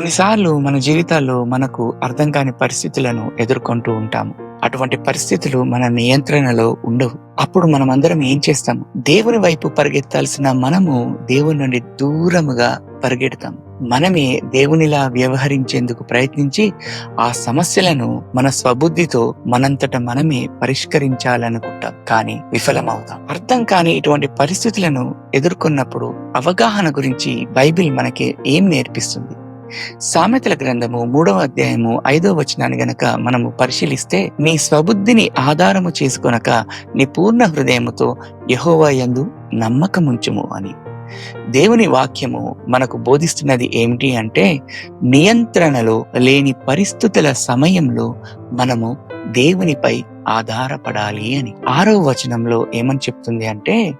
కొన్నిసార్లు మన జీవితాల్లో మనకు అర్థం కాని పరిస్థితులను ఎదుర్కొంటూ ఉంటాము. అటువంటి పరిస్థితులు మన నియంత్రణలో ఉండవు. అప్పుడు మనం అందరం ఏం చేస్తాము దేవుని వైపు పరిగెత్తాల్సిన మనము దేవుని నుండి దూరముగా పరిగెడతాం. మనమే దేవునిలా వ్యవహరించేందుకు ప్రయత్నించి ఆ సమస్యలను మన స్వబుద్ధితో మనంతట మనమే పరిష్కరించాలనుకుంటాం. కానీ విఫలమవుతాం. అర్థం కాని ఇటువంటి పరిస్థితులను ఎదుర్కొన్నప్పుడు అవగాహన గురించి బైబిల్ మనకి ఏం నేర్పిస్తుంది? సామెతల గ్రంథము మూడవ అధ్యాయము ఐదవ వచనాన్ని గనక మనము పరిశీలిస్తే నీ స్వబుద్ధిని ఆధారము చేసుకొనక నీ పూర్ణ హృదయముతో యహోవా యందు నమ్మకముంచుము అని. దేవుని వాక్యము మనకు బోధిస్తున్నది ఏమిటి అంటే నియంత్రణలో లేని పరిస్థితుల సమయంలో మనము దేవునిపై ఆధారపడాలి అని. ఆరో వచనంలో ఏమని చెప్తుంది అంటే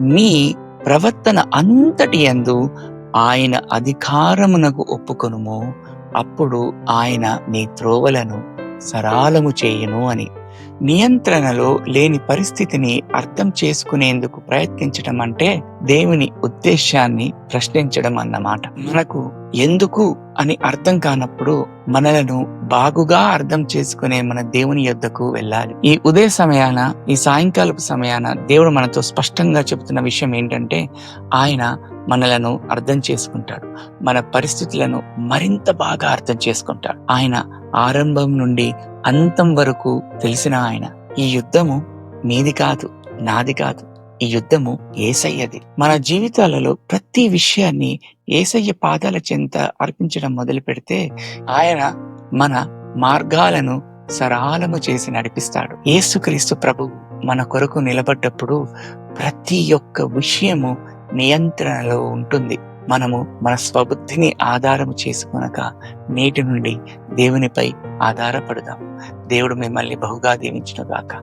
మీ ప్రవర్తన అంతటి యందు ఆయన అధికారమునకు ఒప్పుకొనుము అప్పుడు ఆయన నీ త్రోవలను సరాలము చేయును అని. నియంత్రణలో లేని పరిస్థితిని అర్థం చేసుకునేందుకు ప్రయత్నించడం అంటే దేవుని ఉద్దేశాన్ని ప్రశ్నించడం అన్నమాట. మనకు ఎందుకు అని అర్థం కానప్పుడు మనలను బాగుగా అర్థం చేసుకునే మన దేవుని యొద్దకు వెళ్ళాలి. ఈ ఉదయ సమయాన ఈ సాయంకాలపు సమయాన దేవుడు మనతో స్పష్టంగా చెబుతున్న విషయం ఏంటంటే ఆయన మనలను అర్థం చేసుకుంటాడు. మన పరిస్థితులను మరింత బాగా అర్థం చేసుకుంటాడు. ఆయన ఆరంభం నుండి అంతం వరకు తెలిసిన ఆయన. ఈ యుద్ధము నీది కాదు నాది కాదు. ఈ యుద్ధము ఏసయ్యది. మన జీవితాలలో ప్రతి విషయాన్ని ఏసయ్య పాదాల చెంత అర్పించడం మొదలు పెడితే ఆయన మన మార్గాలను సరాలము చేసి నడిపిస్తాడు. ఏసుక్రీస్తు ప్రభు మన కొరకు నిలబడ్డప్పుడు ప్రతి ఒక్క విషయము నియంత్రణలో ఉంటుంది. మనము మన స్వబుద్ధిని ఆధారము చేసుకొనక నేటి నుండి దేవునిపై ఆధారపడదాం దేవుడు మిమ్మల్ని బహుగా దీవించునుగాక.